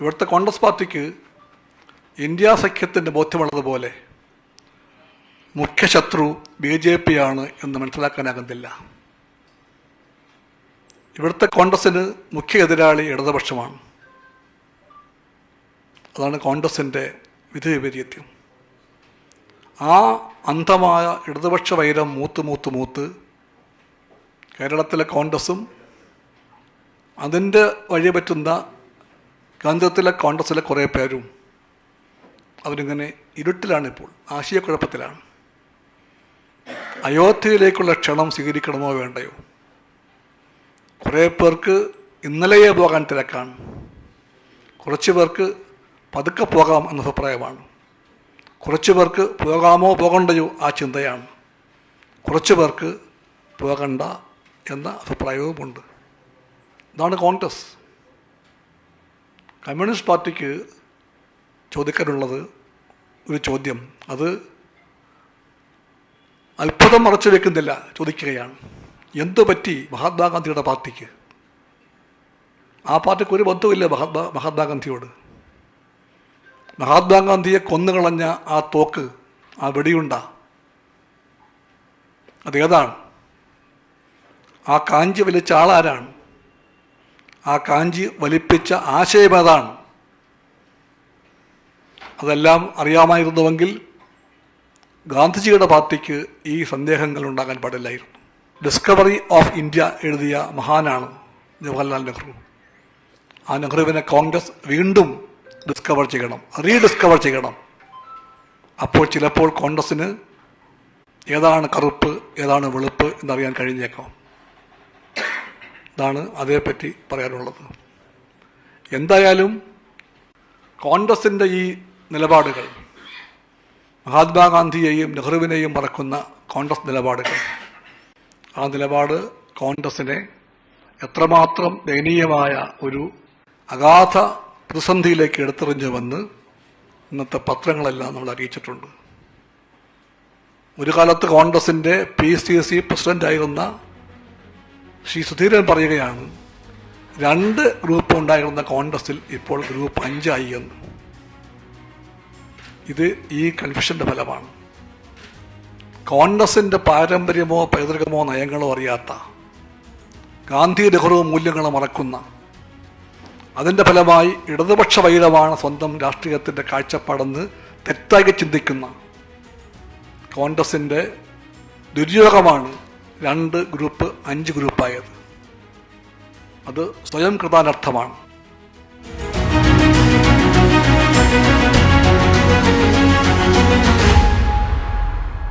ഇവിടുത്തെ കോൺഗ്രസ് പാർട്ടിക്ക് ഇന്ത്യ സഖ്യത്തിന്റെ ബോധ്യമുള്ളതുപോലെ മുഖ്യ ശത്രു ബി ജെ പി ആണ് എന്ന് മനസ്സിലാക്കാനാകുന്നില്ല. ഇവിടുത്തെ കോൺഗ്രസിന് മുഖ്യ എതിരാളി ഇടതുപക്ഷമാണ്. അതാണ് കോൺഗ്രസിന്റെ വിധി വിധിവിപരീത്യം ആ അന്ധമായ ഇടതുപക്ഷ വൈരം മൂത്ത് മൂത്ത് മൂത്ത് കേരളത്തിലെ കോൺഗ്രസും അതിന്റെ വഴി പറ്റുന്ന കേന്ദ്രത്തിലെ കോൺഗ്രസിലെ കുറേ പേരും അവരിങ്ങനെ ഇരുട്ടിലാണ് ഇരുട്ടിലാണിപ്പോൾ ആശയക്കുഴപ്പത്തിലാണ്. അയോധ്യയിലേക്കുള്ള ക്ഷണം സ്വീകരിക്കണമോ വേണ്ടയോ? കുറേ പേർക്ക് ഇന്നലെയേ പോകാൻ തിരക്കാണ്. കുറച്ച് പേർക്ക് പതുക്കെ പോകാം എന്ന അഭിപ്രായമാണ് കുറച്ച് പേർക്ക് പോകാമോ പോകണ്ടയോ ആ ചിന്തയാണ്. കുറച്ച് പേർക്ക് പോകണ്ട എന്ന അഭിപ്രായവുമുണ്ട്. ഇതാണ് കോൺഗ്രസ് കമ്മ്യൂണിസ്റ്റ് പാർട്ടിക്ക് ചോദിക്കാനുള്ളത് ഒരു ചോദ്യം. അത് അത്ഭുതം മറച്ചു വെക്കുന്നില്ല ചോദിക്കുകയാണ്. എന്തു പറ്റി മഹാത്മാഗാന്ധിയുടെ പാർട്ടിക്ക്? ആ പാർട്ടിക്ക് ഒരു ബന്ധവുമില്ല മഹാത്മാ മഹാത്മാഗാന്ധിയോട്. മഹാത്മാഗാന്ധിയെ കൊന്നുകളഞ്ഞ ആ തോക്ക് ആ വെടിയുണ്ട അതേതാണ് ആ കാഞ്ചി വലിച്ച ആളാരാണ്? ആ കാഞ്ചി വലിപ്പിച്ച ആശയം അതാണ്. അതെല്ലാം അറിയാമായിരുന്നുവെങ്കിൽ ഗാന്ധിജിയുടെ പാർട്ടിക്ക് ഈ സന്ദേഹങ്ങൾ ഉണ്ടാകാൻ പാടില്ലായിരുന്നു. ഡിസ്കവറി ഓഫ് ഇന്ത്യ എഴുതിയ മഹാനാണ് ജവഹർലാൽ നെഹ്റു. ആ നെഹ്റുവിനെ കോൺഗ്രസ് വീണ്ടും ഡിസ്കവർ ചെയ്യണം റീഡിസ്കവർ ചെയ്യണം. അപ്പോൾ ചിലപ്പോൾ കോൺഗ്രസ്സിന് ഏതാണ് കറുപ്പ് ഏതാണ് വെളുപ്പ് എന്നറിയാൻ കഴിഞ്ഞേക്കാം. ഇതാണ് അതേപ്പറ്റി പറയാനുള്ളത്. എന്തായാലും കോൺഗ്രസിന്റെ ഈ നിലപാടുകൾ മഹാത്മാഗാന്ധിയെയും നെഹ്റുവിനെയും മറക്കുന്ന കോൺഗ്രസ് നിലപാടുകൾ ആ നിലപാട് കോൺഗ്രസിനെ എത്രമാത്രം ദയനീയമായ ഒരു അഗാധ പ്രതിസന്ധിയിലേക്ക് എടുത്തെറിഞ്ഞുവെന്ന് ഇന്നത്തെ പത്രങ്ങളെല്ലാം നമ്മൾ അറിയിച്ചിട്ടുണ്ട്. ഒരു കാലത്ത് കോൺഗ്രസിന്റെ പി സി സി പ്രസിഡന്റായിരുന്ന ശ്രീ സുധീരൻ പറയുകയാണ് രണ്ട് ഗ്രൂപ്പ് ഉണ്ടായിരുന്ന കോൺഗ്രസിൽ ഇപ്പോൾ ഗ്രൂപ്പ് അഞ്ചായി എന്ന്. ഇത് ഈ കൺഫ്യൂഷന്റെ ഫലമാണ്. കോൺഗ്രസിന്റെ പാരമ്പര്യമോ പൈതൃകമോ നയങ്ങളോ അറിയാത്ത ഗാന്ധി നെഹ്റു മൂല്യങ്ങളെ മറക്കുന്ന അതിന്റെ ഫലമായി ഇടതുപക്ഷ വൈരമാണ് സ്വന്തം രാഷ്ട്രീയത്തിന്റെ കാഴ്ചപ്പാടെന്ന് തെറ്റായി ചിന്തിക്കുന്ന കോൺഗ്രസിന്റെ ദുര്യോഗമാണ് രണ്ട് ഗ്രൂപ്പ് അഞ്ച് ഗ്രൂപ്പായത്. അത് സ്വയം കൃതാനർത്ഥമാണ്.